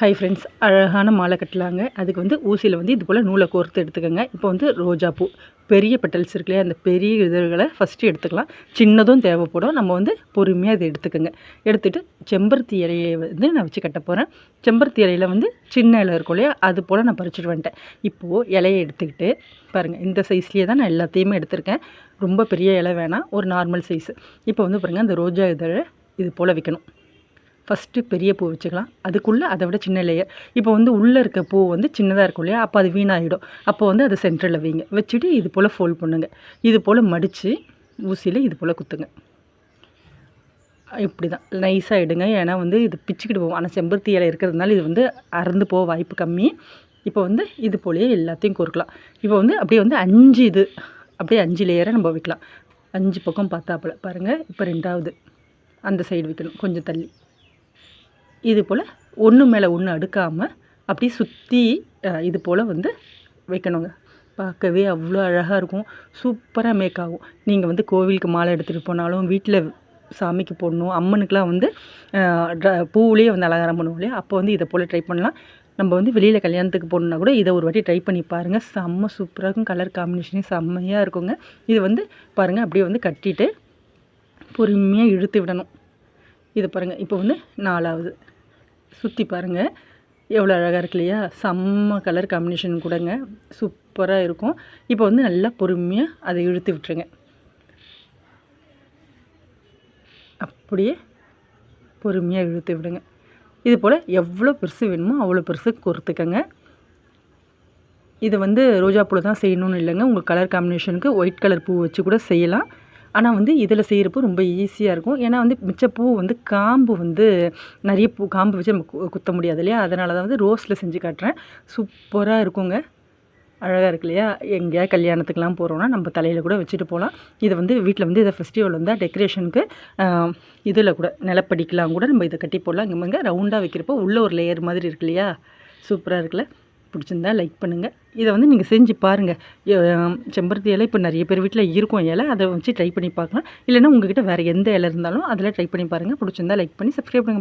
Hi friends அழகான மாலை கட்டலாங்க. அதுக்கு வந்து ஊசியில் வந்து இது போல் நூலை கோர்த்து எடுத்துக்கோங்க. இப்போ வந்து ரோஜா பூ. பெரிய பெட்டல்ஸ் இருக்கு இல்லையா அந்த பெரிய இதழ்களை ஃபஸ்ட்டு எடுத்துக்கலாம். சின்னதும் தேவைப்படும். நம்ம வந்து பொறுமையாக அதை எடுத்துக்கோங்க. எடுத்துகிட்டு செம்பருத்தி இலையை வந்து நான் வச்சு கட்ட போகிறேன் செம்பருத்தி இலையில் வந்து சின்ன இலை இருக்கும் இல்லையா அது போல் நான் பறிச்சுட்டு வந்துட்டேன். இப்போது இலையை எடுத்துக்கிட்டு பாருங்கள் இந்த சைஸ்லேயே தான் நான் எல்லாத்தையுமே எடுத்திருக்கேன். ரொம்ப பெரிய இலை வேணாம் ஒரு நார்மல் சைஸு இப்போ வந்து பாருங்கள் அந்த ரோஜா இதழை இது போல் வைக்கணும். ஃபஸ்ட்டு பெரிய பூ வச்சுக்கலாம். அதுக்குள்ளே அதை விட சின்ன லேயர் இப்போ வந்து உள்ளே இருக்க பூ வந்து சின்னதாக இருக்கும் இல்லையா? அப்போ அது வீணாகிடும் அப்போ வந்து அதை சென்டரில் வைங்க. வச்சுட்டு இது போல் ஃபோல்ட் பண்ணுங்கள் இது போல் மடித்து ஊசியில் இது போல் குத்துங்க. இப்படி தான் நைஸாக எடுங்க ஏன்னா வந்து இது பிச்சுக்கிட்டு போகும். ஆனால் செம்பருத்தி இலை இருக்கிறதுனால இது வந்து அறந்து போக வாய்ப்பு கம்மி. இப்போ வந்து இது போலேயே எல்லாத்தையும் கோர்க்கலாம். இப்போ வந்து அப்படியே வந்து அஞ்சு இது. அப்படியே அஞ்சு லேயரை நம்ம வைக்கலாம். அஞ்சு பக்கம் பார்த்தாப்புல. பாருங்கள் இப்போ ரெண்டாவது. அந்த சைடு வைக்கணும். கொஞ்சம் தள்ளி. இது போல் ஒன்று மேலே ஒன்று அடுக்காமல் அப்படி சுற்றி இது போல் வந்து வைக்கணுங்க. பார்க்கவே அவ்வளோ அழகாக இருக்கும். சூப்பராக மேக் ஆகும். நீங்கள் வந்து கோவிலுக்கு மாலை எடுத்துகிட்டு போனாலும் வீட்டில் சாமிக்கு போடணும். அம்மனுக்கெலாம் வந்து பூவிலே வந்து அலங்காரம் பண்ணுவோம் இல்லையா? அப்போ வந்து இதை போல் ட்ரை பண்ணலாம். நம்ம வந்து வெளியில் கல்யாணத்துக்கு போகணுன்னா கூட இதை ஒரு வாட்டி ட்ரை பண்ணி பாருங்கள் செம்ம சூப்பராக இருக்கும். கலர் காம்பினேஷனே செம்மையாக இருக்குங்க. இது வந்து பாருங்கள் அப்படியே வந்து கட்டிட்டு பொறுமையாக இழுத்து விடணும். இதை பாருங்கள் இப்போ வந்து நாலாவது. சுற்றி பாருங்கள் எவ்வளோ அழகாக இருக்கு இல்லையா? செம்ம கலர் காம்பினேஷன் கூடங்க. சூப்பராக இருக்கும். இப்போ வந்து நல்லா பொறுமையாக அதை இழுத்து விட்டுருங்க. அப்படியே பொறுமையாக இழுத்து விடுங்க. இது போல் எவ்வளோ பெருசு வேணுமோ அவ்வளோ பெருசு கொடுத்துக்கங்க இது வந்து ரோஜா பூ தான் செய்யணும்னு இல்லைங்க. உங்கள் கலர் காம்பினேஷனுக்கு ஒயிட் கலர் பூ வச்சு கூட செய்யலாம். ஆனால் வந்து இதில் செய்கிறப்போ ரொம்ப ஈஸியாக இருக்கும். ஏன்னா வந்து மிச்ச பூ வந்து காம்பு வந்து நிறைய பூ காம்பு வச்சு நம்ம குத்த முடியாது இல்லையா? அதனால தான் வந்து ரோஸில் செஞ்சு காட்டுறேன். சூப்பராக இருக்குங்க. அழகாக இருக்கு இல்லையா? எங்கேயா கல்யாணத்துக்குலாம் போகிறோன்னா நம்ம தலையில் கூட வச்சுட்டு போகலாம் இதை வந்து வீட்டில் வந்து இதை ஃபெஸ்டிவல் வந்தால் டெக்கரேஷனுக்கு இதில் கூட நிலப்படிக்கலாம் கூட நம்ம இதை கட்டி போடலாம். இங்கே ரவுண்டாக வைக்கிறப்போ உள்ளே ஒரு லேயர் மாதிரி இருக்கு இல்லையா? சூப்பராக இருக்குல்ல? பிடிச்சிருந்தா லைக் பண்ணுங்கள் இதை வந்து நீங்கள் செஞ்சு பாருங்கள் செம்பருத்தி இலை இப்போ நிறைய பேர் வீட்டில் இருக்கும் இலை அதை வச்சு ட்ரை பண்ணி பார்க்கலாம். இல்லைன்னா உங்கள்கிட்ட வேறு எந்த இலை இருந்தாலும் அதில் ட்ரை பண்ணி பாருங்கள் பிடிச்சிருந்தா லைக் பண்ணி சப்ஸ்கிரைப் பண்ணுங்கள்